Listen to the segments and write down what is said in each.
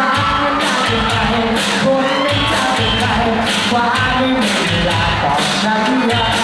รักมัานไรคนไม่จำเท่าไรว่าไม่มีเวลาตอบฉันรัก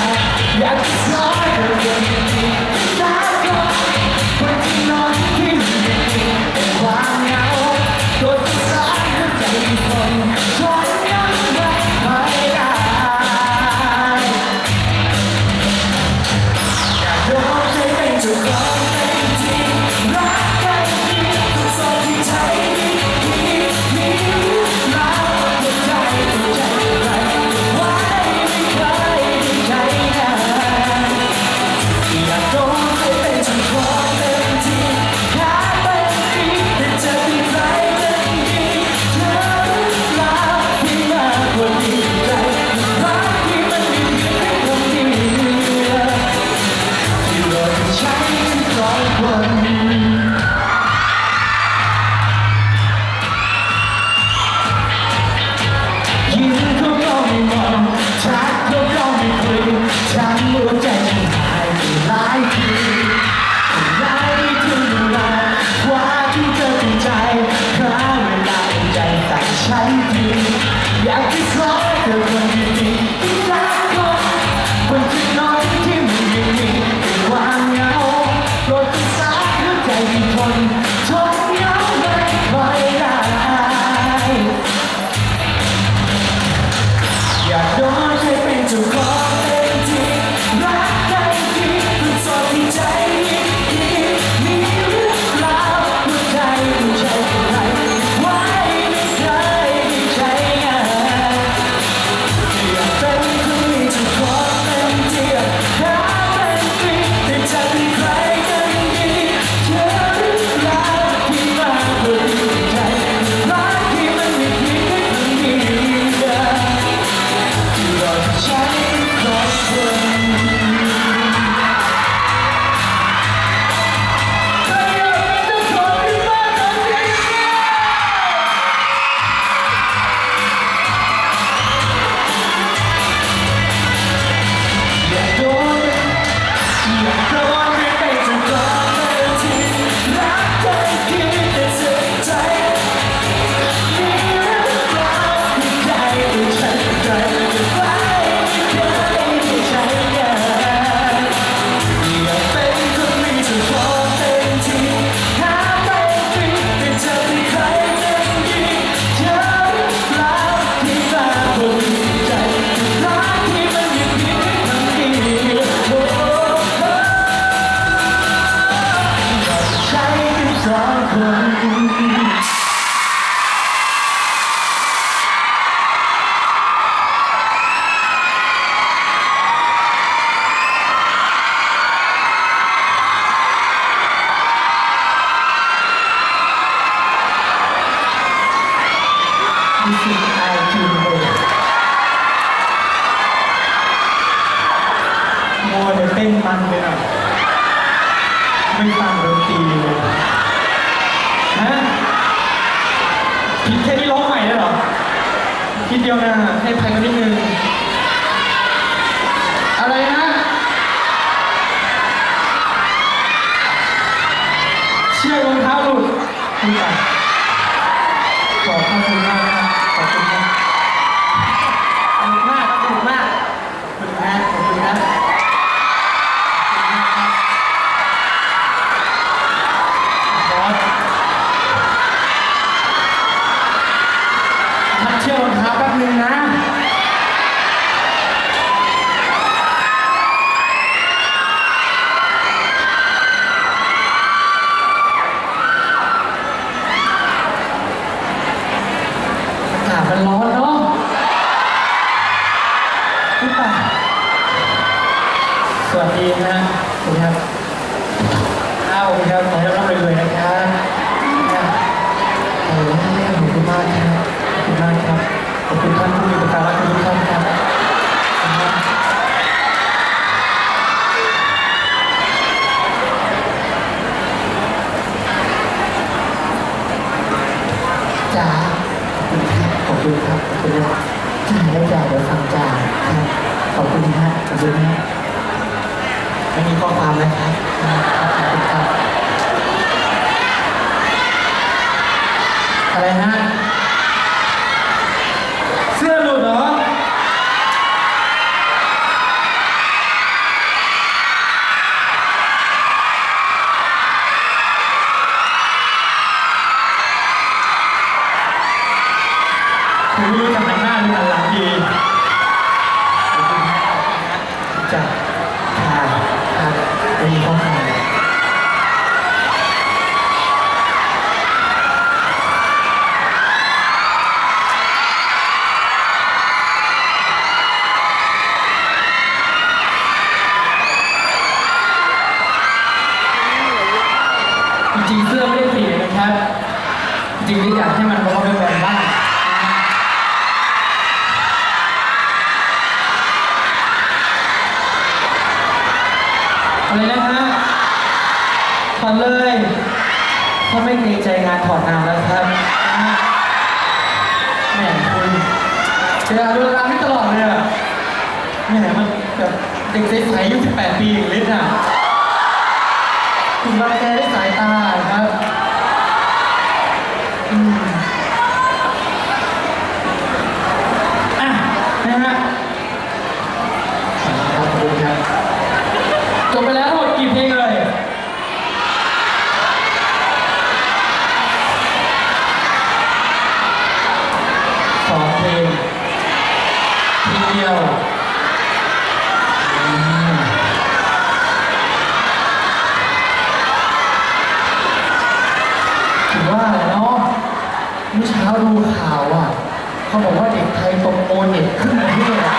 Like a clock อ้เดี๋ยวเต้นมันเลยนะไม่ฟังดนตรีเลยฮะคิดแค่นี้ร้องใหม่ได้หรอคิดเดียวนะให้พันนิดนึงอะไรนะเชื่อกรองเท้าหลุดคุณไป ขอบคุณครับอ้าวขอบคุณครับขอรับรวยๆนะครับขอบคุณมากครับมากครับขอบคุณท่านผู้มีประการทุกท่านครับจ๋าขอบคุณครับขอบคุณครับจ่ายแล้วจ่ายเดี๋ยวฟังจ่ายครับขอบคุณฮะขอบคุณฮะ อันมีข้อความนะครับอะไรฮะเสื้อหลุดเหรอผมไรู้ทำไม จริงๆเสื้อไม่ได้เปลี่ยนนะครับ จริงๆอยากให้มันร้องเป็นแบบบ้างอะไรนะฮะถอดเลยเขาไม่เกรงใจงานถอดนานแล้วครับแหมคุณเวลาดูรามนี่ตลอดเลยอะแหมมันแบบเด็กใสๆอายุ18 ปีอย่างเล็กอะ คุณรังแกด้วยสายตาครับอืมอะนะฮะขอบคุณครับ จบไปแล้วทั้งหมดกี่เพลงเลยสองเพลงเพลงเดียวอืมถือว่าเนาะเมื่อเช้า ดูข่าวอะเขาบอกว่าเด็กไทยตกโอเน็ตขึ้นประเอะ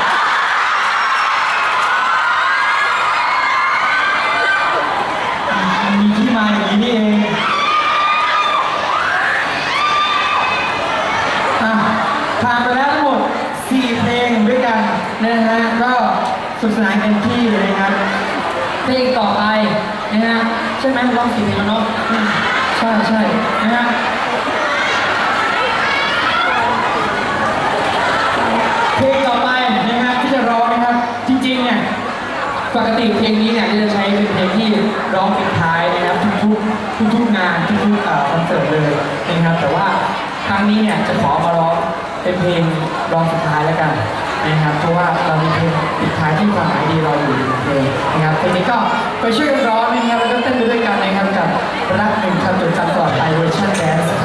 มีที่มาอย่างนี้นี่เองอะผ่านไปแล้วทั้งหมด 4 เพลงด้วยกันนะฮะ ก็สนุกสนานเต็มที่เลยนะครับ เพลงต่อไปนะฮะ ใช่ไหมร้องสี่เพลงแล้วเนาะ ใช่ใช่นะฮะ ปกติเพลงนี้เนี่ยจะใช้เป็นเพลงที่ร้องปิดท้ายนะครับทุกๆทุกๆงานทุกๆคอนเสิร์ตเลยนะครับแต่ว่าครั้งนี้เนี่ยจะขอมาร้องเป็นเพลงร้องสุดท้ายแล้วกันนะครับเพราะว่าเรามีเพลงปิดท้ายที่ความหมายดีรออยู่เลยนะครับเพลงนี้ก็ไปช่วยกันร้องนะครับแล้วก็เต้นไปด้วยกันนะครับกับรักหนึ่งคำจดจำตลอดไปเวอร์ชันแดนซ์